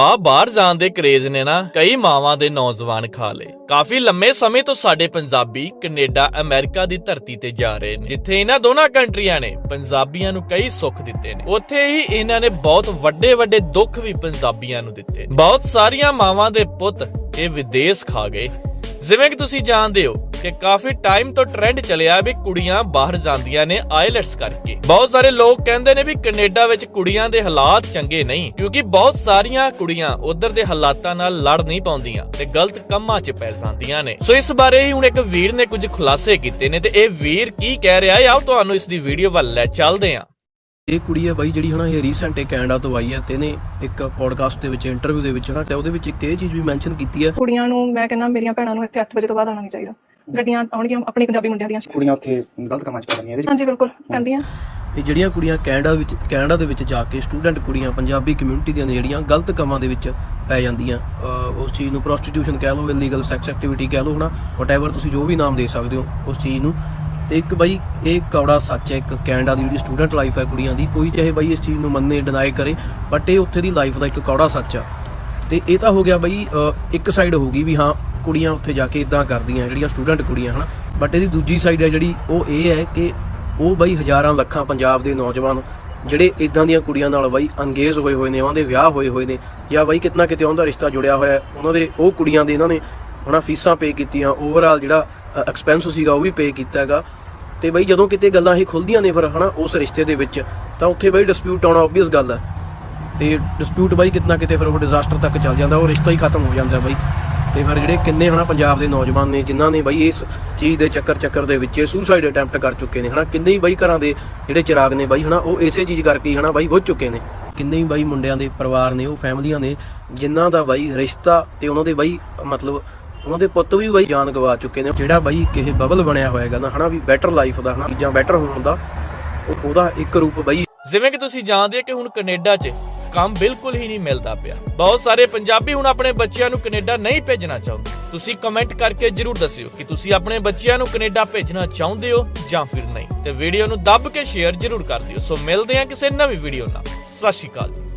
ਆ ਬਾਹਰ ਜਾਣ ਦੇ ਕਰੇਜ਼ ਨੇ ਨਾ ਕਈ ਮਾਵਾਂ ਦੇ ਨੌਜਵਾਨ ਖਾ ਲਏ। ਕਾਫੀ ਲੰਮੇ ਸਮੇਂ ਤੋਂ ਸਾਡੇ ਪੰਜਾਬੀ, ਕੈਨੇਡਾ, ਅਮਰੀਕਾ ਦੀ ਧਰਤੀ ਤੇ ਜਾ ਰਹੇ ਨੇ। ਜਿੱਥੇ ਇਹਨਾਂ ਦੋਨਾਂ ਕੰਟਰੀਆਂ ਨੇ ਪੰਜਾਬੀਆਂ ਨੂੰ ਕਈ ਸੁੱਖ ਦਿੱਤੇ ਨੇ। ਉੱਥੇ ਹੀ ਇਹਨਾਂ ਨੇ ਬਹੁਤ ਵੱਡੇ ਵੱਡੇ ਦੁੱਖ ਵੀ ਪੰਜਾਬੀਆਂ ਨੂੰ ਦਿੱਤੇ ਬਹੁਤ ਸਾਰੀਆਂ ਮਾਵਾਂ ਦੇ ਪੁੱਤ ਇਹ ਵਿਦੇਸ਼ ਖਾ ਗਏ। ਜਿਵੇਂ ਕਿ ਤੁਸੀਂ ਜਾਣਦੇ ਹੋ ਕਿ ਕਾਫੀ ਟਾਈਮ ਤੋਂ ਟ੍ਰੈਂਡ ਚੱਲਿਆ ਵੀ ਕੁੜੀਆਂ ਬਾਹਰ ਜਾਂਦੀਆਂ ਨੇ ਆਇਲਟਸ ਕਰਕੇ। ਬਹੁਤ ਸਾਰੇ ਲੋਕ ਕਹਿੰਦੇ ਨੇ ਵੀ ਕੈਨੇਡਾ ਵਿੱਚ ਕੁੜੀਆਂ ਦੇ ਹਾਲਾਤ ਚੰਗੇ ਨਹੀਂ ਕਿਉਂਕਿ ਬਹੁਤ ਸਾਰੀਆਂ ਕੁੜੀਆਂ ਉਧਰ ਦੇ ਹਾਲਾਤਾਂ ਨਾਲ ਲੜ ਨਹੀਂ ਪਾਉਂਦੀਆਂ ਤੇ ਗਲਤ ਕੰਮਾਂ 'ਚ ਪੈ ਜਾਂਦੀਆਂ ਨੇ। ਸੋ ਇਸ ਬਾਰੇ ਹੀ ਹੁਣ ਇੱਕ ਵੀਰ ਨੇ ਕੁਝ ਖੁਲਾਸੇ ਕੀਤੇ ਨੇ ਤੇ ਇਹ ਵੀਰ ਕੀ ਕਹਿ ਰਿਹਾ ਹੈ ਆਓ ਤੁਹਾਨੂੰ ਇਸ ਦੀ ਵੀਡੀਓ ਵੱਲ ਲੈ ਚੱਲਦੇ ਹਾਂ। ਇਹ ਕੁੜੀ ਹੈ ਬਾਈ ਜਿਹੜੀ ਹਨਾ ਇਹ ਰੀਸੈਂਟ ਕੈਨੇਡਾ ਤੋਂ ਆਈ ਹੈ ਤੇ ਇਹਨੇ ਇੱਕ ਪੋਡਕਾਸਟ ਦੇ ਵਿੱਚ ਇੰਟਰਵਿਊ ਦੇ ਵਿੱਚ ਹਨਾ ਤੇ ਉਹਦੇ ਵਿੱਚ ਇੱਕ ਇਹ ਚੀਜ਼ ਵੀ ਮੈਂਸ਼ਨ ਕੀਤੀ ਹੈ। ਕੁੜੀਆਂ ਨੂੰ ਮੈਂ ਕਹਿੰਦਾ ਮੇਰੀਆਂ ਭੈਣਾਂ ਨੂੰ ਇੱਥੇ 8 ਵਜੇ ਤੋਂ ਬਾਅਦ ਆਉਣਾ ਨਹੀਂ ਚਾਹੀਦਾ। ਗੱਡੀਆਂ ਆਉਣਗੀਆਂ ਆਪਣੇ ਪੰਜਾਬੀ ਮੁੰਡਿਆਂ ਦੀਆਂ। ਕੁੜੀਆਂ ਉੱਥੇ ਗਲਤ ਕੰਮਾਂ 'ਚ ਪੈ ਜਾਂਦੀਆਂ ਇਹਦੇ 'ਚ ਹਾਂਜੀ ਬਿਲਕੁਲ ਕਹਿੰਦੀਆਂ ਇਹ ਜਿਹੜੀਆਂ ਕੁੜੀਆਂ ਕੈਨੇਡਾ ਵਿੱਚ ਕੈਨੇਡਾ ਦੇ ਵਿੱਚ ਜਾ ਕੇ ਸਟੂਡੈਂਟ ਕੁੜੀਆਂ ਪੰਜਾਬੀ ਕਮਿਊਨਿਟੀ ਦੀਆਂ ਜਿਹੜੀਆਂ ਗਲਤ ਕੰਮਾਂ ਦੇ ਵਿੱਚ ਪੈ ਜਾਂਦੀਆਂ। ਅਹ ਉਸ ਚੀਜ਼ ਨੂੰ ਪ੍ਰੋਸਟੀਟਿਊਸ਼ਨ ਕਹਿ ਲਓ ਇਲੀਗਲ ਸੈਕਸ ਐਕਟੀਵਿਟੀ ਕਹਿ ਲਓ ਹਨਾ? ਵਟਐਵਰ ਤੁਸੀਂ ਜੋ ਵੀ ਨਾਮ ਦੇ ਸਕਦੇ ਹੋ ਉਸ ਚੀਜ਼ ਨੂੰ। ਤੇ ਇੱਕ ਬਾਈ ਇਹ ਕੌੜਾ ਸੱਚ ਹੈ ਇੱਕ ਕੈਨੇਡਾ ਦੀ ਜਿਹੜੀ ਸਟੂਡੈਂਟ ਲਾਈਫ ਹੈ ਕੁੜੀਆਂ ਦੀ ਕੋਈ ਚਾਹੇ ਬਾਈ ਇਸ ਚੀਜ਼ ਨੂੰ ਮੰਨੇ ਡਿਨਾਈ ਕਰੇ ਬਟ ਇਹ ਉੱਥੇ ਦੀ ਲਾਈਫ ਦਾ ਇੱਕ ਕੌੜਾ ਸੱਚ ਆ। ਤੇ ਇਹ ਤਾਂ ਹੋ ਗਿਆ ਬਈ ਅਹ, ਇੱਕ ਸਾਈਡ ਹੋ ਗਈ ਵੀ ਹਾਂ ਕੁੜੀਆਂ ਉੱਥੇ ਜਾ ਕੇ ਇਦਾਂ ਕਰਦੀਆਂ ਜਿਹੜੀਆਂ ਸਟੂਡੈਂਟ ਕੁੜੀਆਂ ਹਨਾ? ਬਟ ਇਹਦੀ ਦੂਜੀ ਸਾਈਡ ਹੈ ਜਿਹੜੀ ਉਹ ਇਹ ਹੈ ਕਿ ਉਹ ਬਈ ਹਜ਼ਾਰਾਂ ਲੱਖਾਂ ਪੰਜਾਬ ਦੇ ਨੌਜਵਾਨ ਜਿਹੜੇ ਇਦਾਂ ਦੀਆਂ ਕੁੜੀਆਂ ਨਾਲ ਬਈ ਅੰਗੇਜ ਹੋਏ ਹੋਏ ਨੇ ਉਹਨਾਂ ਦੇ ਵਿਆਹ ਹੋਏ ਹੋਏ ਨੇ ਜਾਂ ਬਈ ਕਿਤਨਾ ਕਿਤੇ ਉਹਨਾਂ ਦਾ ਰਿਸ਼ਤਾ ਜੁੜਿਆ ਹੋਇਆ ਹੈ, ਉਹਨਾਂ ਦੇ ਉਹ ਕੁੜੀਆਂ ਦੇ ਇਹਨਾਂ ਨੇ ਉਹਨਾਂ ਫੀਸਾਂ ਪੇ ਕੀਤੀਆਂ ਓਵਰਆਲ ਜਿਹੜਾ ਐਕਸਪੈਂਸ ਸੀਗਾ ਉਹ ਵੀ ਪੇ ਕੀਤਾ ਹੈਗਾ। ਤੇ ਬਈ ਜਦੋਂ ਕਿਤੇ ਗੱਲਾਂ ਇਹ ਖੁੱਲਦੀਆਂ ਨੇ ਫਿਰ ਹਨਾ ਉਸ ਰਿਸ਼ਤੇ ਦੇ ਵਿੱਚ ਤਾਂ ਉੱਥੇ ਬਈ ਡਿਸਪਿਊਟ ਆਉਣਾ ਆਬਵੀਅਸ ਗੱਲ ਹੈ। ਤੇ ਡਿਸਪਿਊਟ ਬਾਈ ਕਿਤਨਾ ਕਿਤੇ ਫਿਰ ਉਹ ਡਿਜ਼ਾਸਟਰ ਤੱਕ ਚੱਲ ਜਾਂਦਾ ਉਹ ਰਿਸ਼ਤਾ ਹੀ ਖਤਮ ਹੋ ਜਾਂਦਾ ਬਾਈ। ਤੇ ਫਿਰ ਜਿਹੜੇ ਕਿੰਨੇ ਹਨਾ ਪੰਜਾਬ ਦੇ ਨੌਜਵਾਨ ਨੇ, ਜਿਨ੍ਹਾਂ ਨੇ ਬਾਈ ਇਸ ਚੀਜ਼ ਦੇ ਚੱਕਰ ਚੱਕਰ ਦੇ ਵਿੱਚ ਸੁਸਾਈਡ ਅਟੈਂਪਟ ਕਰ ਚੁੱਕੇ ਨੇ ਹਨਾ, ਕਿੰਨੇ ਹੀ ਬਾਈ ਘਰਾਂ ਦੇ ਜਿਹੜੇ ਚਿਰਾਗ ਨੇ ਬਾਈ ਹਨਾ, ਉਹ ਇਸੇ ਚੀਜ਼ ਕਰਕੇ ਹਨਾ ਬਾਈ ਬੁੱਝ ਚੁੱਕੇ ਨੇ। ਕਿੰਨੇ ਹੀ ਬਾਈ ਮੁੰਡਿਆਂ ਦੇ ਪਰਿਵਾਰ ਨੇ, ਉਹ ਫੈਮਲੀਆਂ ਨੇ, ਜਿਨ੍ਹਾਂ ਦਾ ਬਾਈ ਰਿਸ਼ਤਾ ਤੇ ਉਹਨਾਂ ਦੇ ਬਾਈ ਮਤਲਬ ਉਹਨਾਂ ਦੇ ਪੁੱਤ ਵੀ ਬਾਈ ਜਾਨ ਗਵਾ ਚੁੱਕੇ ਨੇ, ਜਿਹੜਾ ਬਾਈ ਕਿਸੇ ਬਬਲ ਬਣਿਆ ਹੋਏਗਾ ਨਾ ਹਨਾ ਵੀ ਬੈਟਰ ਲਾਈਫ ਦਾ ਹਨਾ, ਚੀਜ਼ਾਂ ਬੈਟਰ ਹੋਣ ਦਾ ਉਹ- ਉਹਦਾ ਇੱਕ ਰੂਪ ਬਾਈ ਜਿਵੇਂ ਕਿ ਤੁਸੀਂ ਜਾਣਦੇ ਹੋ ਕਿ ਹੁਣ ਕੈਨੇਡਾ 'ਚ ਕੰਮ ਬਿਲਕੁਲ ਹੀ ਨਹੀਂ ਮਿਲਦਾ ਪਿਆ। ਬਹੁਤ ਸਾਰੇ ਪੰਜਾਬੀ ਹੁਣ ਆਪਣੇ ਬੱਚਿਆਂ ਨੂੰ ਕੈਨੇਡਾ ਨਹੀਂ ਭੇਜਣਾ ਚਾਹੁੰਦੇ। ਤੁਸੀਂ ਕਮੈਂਟ ਕਰਕੇ ਜਰੂਰ ਦੱਸਿਓ ਕਿ ਤੁਸੀਂ ਆਪਣੇ ਬੱਚਿਆਂ ਨੂੰ ਕੈਨੇਡਾ ਭੇਜਣਾ ਚਾਹੁੰਦੇ ਹੋ ਜਾਂ ਫਿਰ ਨਹੀਂ। ਤੇ ਵੀਡੀਓ ਨੂੰ ਦੱਬ ਕੇ ਸ਼ੇਅਰ ਜਰੂਰ ਕਰ ਦਿਓ। ਸੋ ਮਿਲਦੇ ਹਾਂ ਕਿਸੇ ਨਵੀਂ ਵੀਡੀਓ ਨਾਲ। ਸਤਿ ਸ਼੍ਰੀ ਅਕਾਲ।